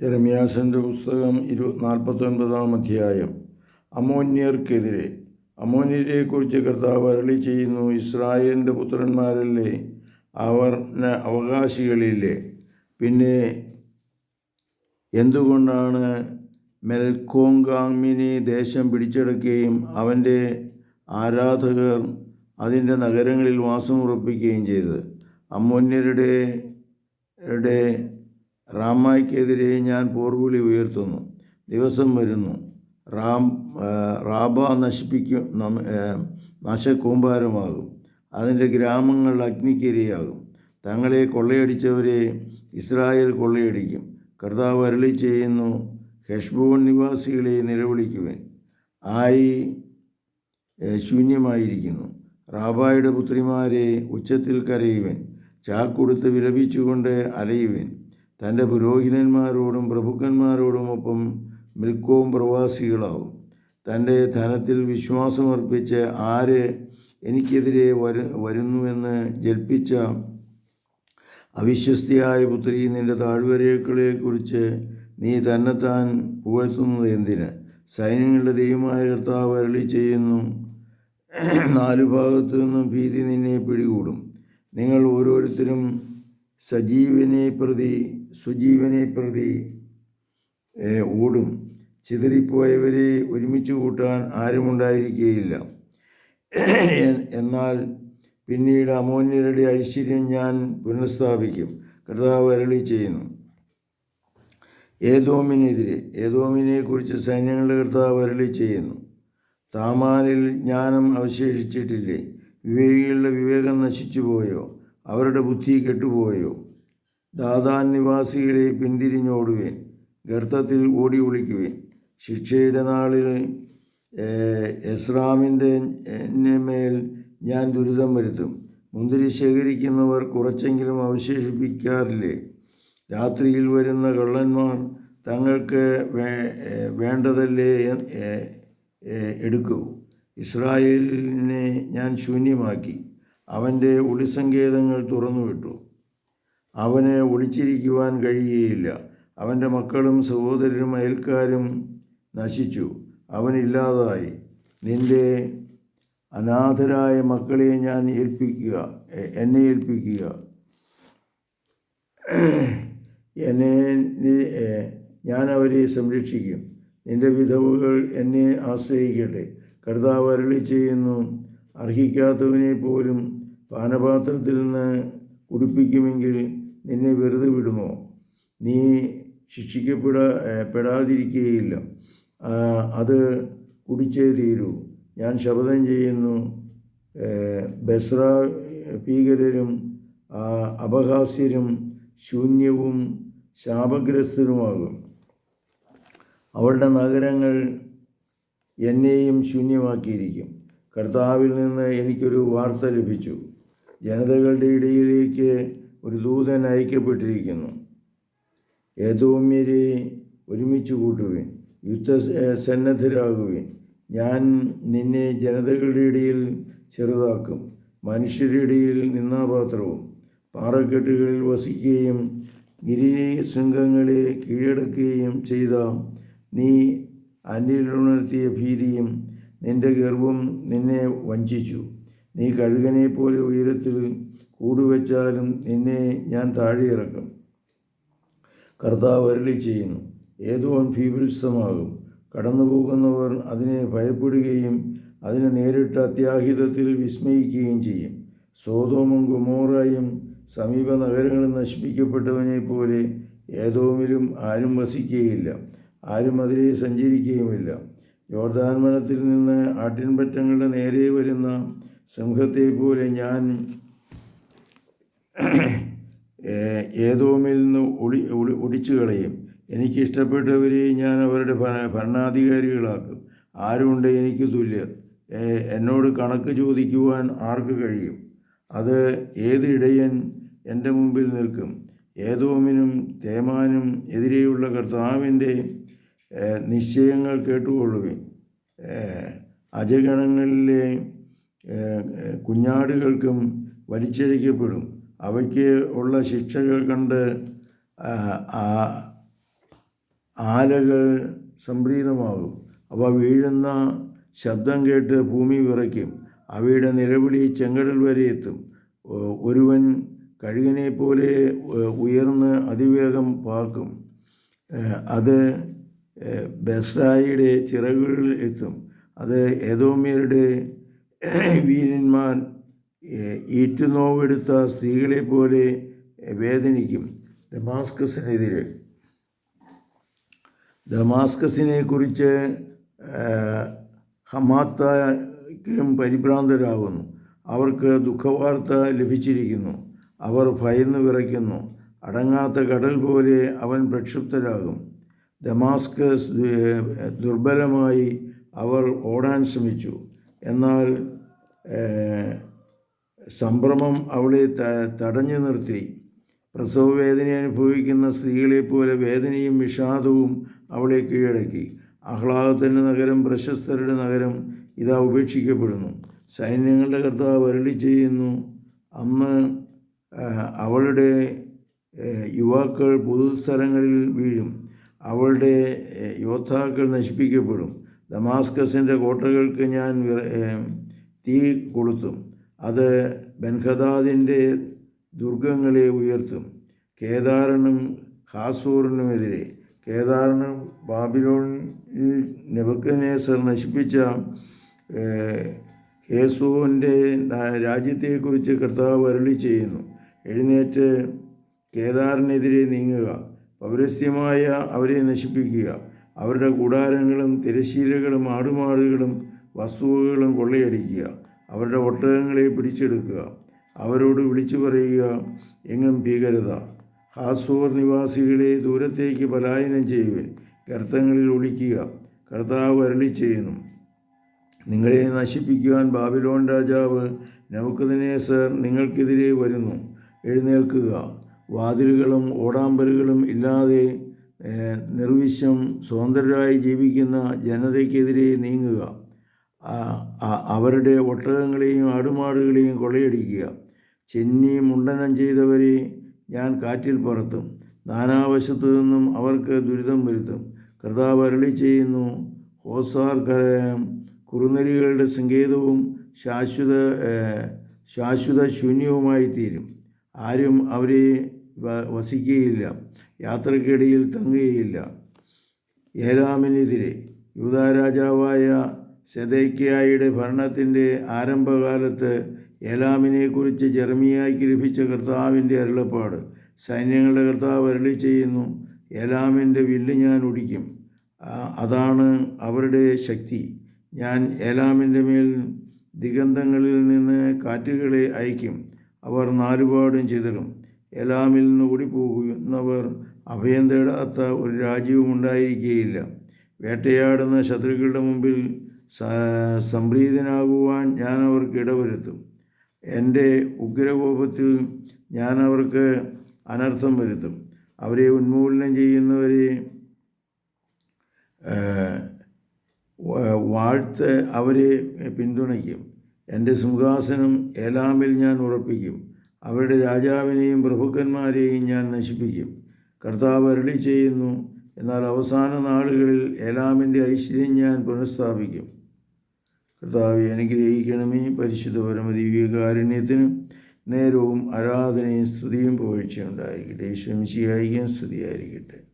ജെറമിയാസിന്റെ പുസ്തകം ഇരു നാൽപ്പത്തൊൻപതാം അധ്യായം. അമോന്യർക്കെതിരെ അമോന്യരെക്കുറിച്ച് കർത്താവ് അരളി ചെയ്യുന്നു. ഇസ്രായേലിന്റെ പുത്രന്മാരല്ലേ? അവർ അവകാശികളില്ലേ? പിന്നെ എന്തുകൊണ്ടാണ് മെൽക്കോങ്കാമിനെ ദേശം പിടിച്ചെടുക്കുകയും അവന്റെ ആരാധകർ അതിന്റെ നഗരങ്ങളിൽ വാസമുറപ്പിക്കുകയും ചെയ്തത്? അമ്മോന്യരുടെ യുടെ റാമായ്ക്കെതിരെ ഞാൻ പോർവിളി ഉയർത്തുന്നു. ദിവസം വരുന്നു. റാം റാബ നശിപ്പിക്കും നശക്കൂമ്പാരമാകും അതിന്റെ ഗ്രാമങ്ങൾ അഗ്നിക്കിരയാകും. തങ്ങളെ കൊള്ളയടിച്ചവരെ ഇസ്രായേൽ കൊള്ളയടിക്കും. കർത്താവ് അരളി ചെയ്യുന്നു ഹെഷ്ബോൺ നിവാസികളെ നിലവിളിക്കുവാൻ. ആയി ശൂന്യമായിരിക്കുന്നു. റാബായുടെ പുത്രിമാരെ ഉച്ചത്തിൽ കരയുവൻ. ചാക്കൊടുത്ത് വിലപിച്ചുകൊണ്ട് അലയുവൻ. തന്റെ പുരോഹിതന്മാരോടും പ്രഭുക്കന്മാരോടും ഒപ്പം മിൽക്കവും പ്രവാസികളാവും. തന്റെ ധനത്തിൽ വിശ്വാസമർപ്പിച്ച് ആര് എനിക്കെതിരെ വരു വരുന്നുവെന്ന് ജൽപ്പിച്ച അവിശ്വസ്തിയായ പുത്രി നിന്റെ താഴ്വരകളെക്കുറിച്ച് നീ തന്നെത്താൻ പുകഴ്ത്തുന്നത് എന്തിന്? സൈന്യങ്ങളുടെ ദൈവമായ കർത്താവ് അരളി ചെയ്യുന്നു നാലു ഭാഗത്തു നിന്നും ഭീതി നിന്നെ പിടികൂടും. നിങ്ങൾ ഓരോരുത്തരും സജീവനെ പ്രതി സുജീവനെ പ്രതി ഓടും. ചിതറിപ്പോയവരെ ഒരുമിച്ച് കൂട്ടാൻ ആരുമുണ്ടായിരിക്കുകയില്ല എന്നാൽ പിന്നീട് അമോന്യരുടെ ഐശ്വര്യം ഞാൻ പുനഃസ്ഥാപിക്കും. കർത്താവ് അരളി ചെയ്യുന്നു. ഏതോമിനെതിരെ ഏതോമിനെ കുറിച്ച് സൈന്യങ്ങളുടെ കർത്താവ് അരളി ചെയ്യുന്നു. താമാനിൽ ജ്ഞാനം അവശേഷിച്ചിട്ടില്ലേ? വിവേകികളുടെ വിവേകം നശിച്ചുപോയോ? അവരുടെ ബുദ്ധി കെട്ടുപോയോ? ദാദാൻ നിവാസികളെ പിന്തിരിഞ്ഞോടുവേൻ ഗർത്തത്തിൽ ഓടി ഒളിക്കുവേൻ. ശിക്ഷയുടെ നാളിൽ എസ്രാമിന്റെ മേൽ ഞാൻ ദുരിതം വരുത്തും. മുന്തിരി ശേഖരിക്കുന്നവർ കുറച്ചെങ്കിലും അവശേഷിപ്പിക്കാറില്ലേ? രാത്രിയിൽ വരുന്ന കള്ളന്മാർ തങ്ങൾക്ക് വേണ്ടതല്ലേ എടുക്കൂ. ഇസ്രായേലിനെ ഞാൻ ശൂന്യമാക്കി. അവന്റെ ഒളിസങ്കേതങ്ങൾ തുറന്നുവിട്ടു. അവന് ഒളിച്ചിരിക്കുവാൻ കഴിയുകയില്ല അവന്റെ മക്കളും സഹോദരരും അയൽക്കാരും നശിച്ചു. അവനില്ലാതായി നിന്റെ അനാഥരായ മക്കളെ ഞാൻ ഏൽപ്പിക്കുക എന്നെ ഏൽപ്പിക്കുക. എന്നെ ഞാൻ അവരെ സംരക്ഷിക്കും. നിന്റെ വിധവുകൾ എന്നെ ആശ്രയിക്കട്ടെ. കർത്താവ് അരളി ചെയ്യുന്നു അർഹിക്കാത്തവനെ പോലും പാനപാത്രത്തിൽ നിന്ന് കുടിപ്പിക്കുമെങ്കിൽ നിന്നെ വെറുതെ വിടുമോ? നീ ശിക്ഷിക്കപ്പെടാ പെടാതിരിക്കുകയില്ല. അത് കുടിച്ചേ തീരൂ. ഞാൻ ശപഥം ചെയ്യുന്നു. ബസ്ര ഭീകരരും അപഹാസ്യരും ശൂന്യവും ശാപഗ്രസ്തരുമാകും. അവളുടെ നഗരങ്ങൾ എന്നെയും ശൂന്യമാക്കിയിരിക്കും. കർത്താവിൽ നിന്ന് എനിക്കൊരു വാർത്ത ലഭിച്ചു. ജനതകളുടെ ഇടയിലേക്ക് ഒരു ദൂതൻ അയക്കപ്പെട്ടിരിക്കുന്നു. ഏതോമ്യരെ ഒരുമിച്ച് കൂട്ടുവിൻ യുദ്ധ സന്നദ്ധരാകുവിൻ. ഞാൻ നിന്നെ ജനതകളുടെ ഇടയിൽ ചെറുതാക്കും മനുഷ്യരുടെ ഇടയിൽ നിന്നാപാത്രവും പാറക്കെട്ടുകളിൽ വസിക്കുകയും ഗിരിശൃംഗങ്ങളെ കീഴടക്കുകയും ചെയ്ത നീ അന്യരുണർത്തിയ ഭീതിയും നിന്റെ ഗർവം നിന്നെ വഞ്ചിച്ചു. നീ കഴുകനെ പോലെ ഉയരത്തിൽ കൂടുവച്ചാലും നിന്നെ ഞാൻ താഴെയിറക്കും. കർത്താവ് അരളി ചെയ്യുന്നു ഏതോ ഭീപിത്സമാകും കടന്നു പോകുന്നവർ അതിനെ ഭയപ്പെടുകയും അതിനെ നേരിട്ട് അത്യാഹിതത്തിൽ വിസ്മയിക്കുകയും ചെയ്യും. സോതോമും ഗുമോറായും സമീപ നഗരങ്ങളും നശിപ്പിക്കപ്പെട്ടവനെ പോലെ ഏതോമിലും ആരും വസിക്കുകയില്ല ആരും അതിലെ സഞ്ചരിക്കുകയുമില്ല. യോർദാൻ വനത്തിൽ നിന്ന് ആട്ടിൻപറ്റങ്ങളുടെ നേരെ വരുന്ന സിംഹത്തെ പോലെ ഞാൻ ഏതോമിൽ നിന്ന് ഒളി ഒളി ഒടിച്ചു കളയും. എനിക്ക് ഇഷ്ടപ്പെട്ടവരെയും ഞാൻ അവരുടെ ഭരണാധികാരികളാക്കും. ആരുണ്ട് എനിക്ക് തുല്യർ? എന്നോട് കണക്ക് ചോദിക്കുവാൻ ആർക്ക് കഴിയും? അത് ഏത് ഇടയൻ എന്റെ മുമ്പിൽ നിൽക്കും? ഏതോമിനും തേമാനും എതിരെയുള്ള കർത്താവിന്റെ നിശ്ചയങ്ങൾ കേട്ടുകൊള്ളുവിൻ. അജഗണങ്ങളിലെ കുഞ്ഞാടുകൾക്കും വലിച്ചഴിക്കപ്പെടും അവയ്ക്ക് ഉള്ള ശിക്ഷകൾ കണ്ട് ആലകൾ സംപ്രീതമാകും. അവ വീഴുന്ന ശബ്ദം കേട്ട് ഭൂമി വിറയ്ക്കും. അവയുടെ നിലവിളി ചെങ്കടൽ വരെ എത്തും. ഒരുവൻ കഴുകിനെ പോലെ ഉയർന്ന് അതിവേഗം പാർക്കും. അത് ബസ്രായിയുടെ ചിറകുകളിൽ എത്തും. അത് ഏതോമ്യരുടെ വീരന്മാർ ഈറ്റുനോവെടുത്ത സ്ത്രീകളെ പോലെ വേദനിക്കും. ഡമാസ്കസിനെതിരെ ദമാസ്കസിനെ കുറിച്ച് ഹമാത്തയ്ക്കും പരിഭ്രാന്തരാകുന്നു. അവർക്ക് ദുഃഖവാർത്ത ലഭിച്ചിരിക്കുന്നു. അവർ ഭയന്ന് വിറയ്ക്കുന്നു. അടങ്ങാത്ത കടൽ പോലെ അവൻ പ്രക്ഷുബ്ധരാകും. ദമാസ്കസ് ദുർബലമായി അവർ ഓടാൻ ശ്രമിച്ചു. എന്നാൽ സംഭ്രമം അവളെ തടഞ്ഞു നിർത്തി. പ്രസവവേദന അനുഭവിക്കുന്ന സ്ത്രീകളെ പോലെ വേദനയും വിഷാദവും അവളെ കീഴടക്കി. ആഹ്ലാദത്തിന്റെ നഗരം പ്രശസ്തരുടെ നഗരം ഇതാ ഉപേക്ഷിക്കപ്പെടുന്നു. സൈന്യങ്ങളുടെ കർത്താവ് വരളി ചെയ്യുന്നു. അന്ന് അവളുടെ യുവാക്കൾ പൊതുസ്ഥലങ്ങളിൽ വീഴും. അവളുടെ യോദ്ധാക്കൾ നശിപ്പിക്കപ്പെടും. ദമാസ്കസിന്റെ കോട്ടകൾക്ക് ഞാൻ തീ കൊളുത്തും. അത് ബൻഖദാദിന്റെ ദുർഗങ്ങളെ ഉയർത്തും. കേദാറിനും ഹാസൂറിനുമെതിരെ. കേദാറിന് ബാബിലോണിൽ നെബക്കനേസർ നശിപ്പിച്ച ഹേസൂവിന്റെ രാജ്യത്തെക്കുറിച്ച് കർത്താവ് അരളി ചെയ്യുന്നു. എഴുന്നേറ്റ് കേദാറിനെതിരെ നീങ്ങുക. പൗരസ്യമായ അവരെ നശിപ്പിക്കുക. അവരുടെ കൂടാരങ്ങളും തിരശീലകളും ആടുമാടുകളും വസ്തുവകളും കൊള്ളയടിക്കുക. അവരുടെ ഒട്ടകങ്ങളെ പിടിച്ചെടുക്കുക. അവരോട് വിളിച്ചു പറയുക എങ്ങും ഭീകരത. ഹാസൂർ നിവാസികളെ ദൂരത്തേക്ക് പലായനം ചെയ്യുവൻ. ഗർത്തങ്ങളിൽ ഒളിക്കുക. കർത്താവ് അരളി ചെയ്യുന്നു നിങ്ങളെ നശിപ്പിക്കുവാൻ ബാബിലോൺ രാജാവ് നൗക്കദിനേസർ നിങ്ങൾക്കെതിരെ വരുന്നു. എഴുന്നേൽക്കുക. വാതിലുകളും ഓടാമ്പലുകളും ഇല്ലാതെ നിർവിശ്വം സ്വതന്ത്രരായി ജീവിക്കുന്ന ജനതയ്ക്കെതിരെ നീങ്ങുക. അവരുടെ ഒട്ടകങ്ങളെയും ആടുമാടുകളെയും കൊള്ളയടിക്കുക. ചെന്നി മുണ്ടനം ചെയ്തവരെ ഞാൻ കാറ്റിൽ പറത്തും. നാനാവശത്തു നിന്നും അവർക്ക് ദുരിതം വരുത്തും. കർത്താവ് അരളി ചെയ്യുന്നു കരയം കുറുനരികളുടെ സങ്കേതവും ശാശ്വത ശാശ്വത ശൂന്യവുമായി തീരും. ആരും അവരെ വസിക്കുകയില്ല. യാത്രക്കിടയിൽ തങ്ങുകയില്ല. ഏലാമിനെതിരെ യൂദാ രാജാവായ സെദേക്കിയായുടെ ഭരണത്തിന്റെ ആരംഭകാലത്ത് ഏലാമിനെക്കുറിച്ച് ജർമിയായിക്ക് ലഭിച്ച കർത്താവിന്റെ അരുളപ്പാട് സൈന്യങ്ങളുടെ കർത്താവ് അരുളി ചെയ്യുന്നു ഏലാമിന്റെ വില്ല് ഞാൻ ഒടിക്കും അതാണ് അവരുടെ ശക്തി. ഞാൻ ഏലാമിന്റെ മേൽ ദിഗന്ധങ്ങളിൽ നിന്ന് കാറ്റുകളെ അയക്കും. അവർ നാലുപാടും ചിതറും. ഏലാമിൽ നിന്ന് ഓടിപ്പോകുന്നവർ അഭയം തേടാത്ത ഒരു രാജ്യവും ഉണ്ടായിരിക്കുകയില്ല. വേട്ടയാടുന്ന ശത്രുക്കളുടെ മുമ്പിൽ സംപ്രീതനാകുവാൻ ഞാൻ അവർക്ക് ഇടവരുത്തും. എന്റെ ഉഗ്രകോപത്തിൽ ഞാൻ അവർക്ക് അനർത്ഥം വരുത്തും. അവരെ ഉന്മൂലനം ചെയ്യുന്നവരെ വാഴ്ത്ത് അവരെ പിന്തുണയ്ക്കും. എന്റെ സിംഹാസനം ഏലാമിൽ ഞാൻ ഉറപ്പിക്കും. അവരുടെ രാജാവിനെയും പ്രഭുക്കന്മാരെയും ഞാൻ നശിപ്പിക്കും. കർത്താവ് അരളി ചെയ്യുന്നു എന്നാൽ അവസാന നാളുകളിൽ ഏലാമിന്റെ ഐശ്വര്യം ഞാൻ പുനഃസ്ഥാപിക്കും. കർത്താവെ അനുഗ്രഹിക്കണമേ. പരിശുദ്ധ പരമദിവ്യകാരുണ്യത്തിന് നേരവും ആരാധനയും സ്തുതിയും പുകഴ്ചയുണ്ടായിരിക്കട്ടെ ഈശ്വമിശിയായിരിക്കും സ്തുതിയായിരിക്കട്ടെ.